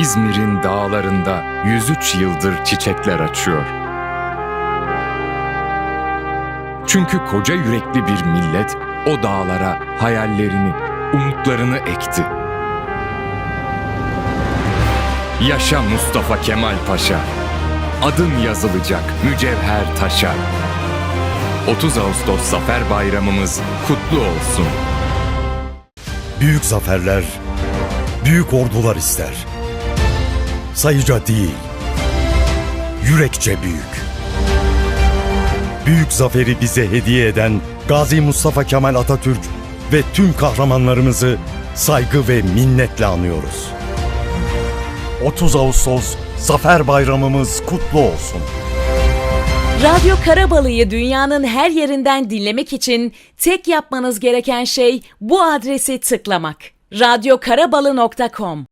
İzmir'in dağlarında 103 yıldır çiçekler açıyor. Çünkü koca yürekli bir millet o dağlara hayallerini, umutlarını ekti. Yaşa Mustafa Kemal Paşa. Adın yazılacak mücevher taşa. 30 Ağustos Zafer Bayramımız kutlu olsun. Büyük zaferler, büyük ordular ister. Sayıca değil, yürekçe büyük. Büyük zaferi bize hediye eden Gazi Mustafa Kemal Atatürk ve tüm kahramanlarımızı saygı ve minnetle anıyoruz. 30 Ağustos Zafer Bayramımız kutlu olsun. Radyo Karabalı'yı dünyanın her yerinden dinlemek için tek yapmanız gereken şey bu adresi tıklamak. radyokarabalı.com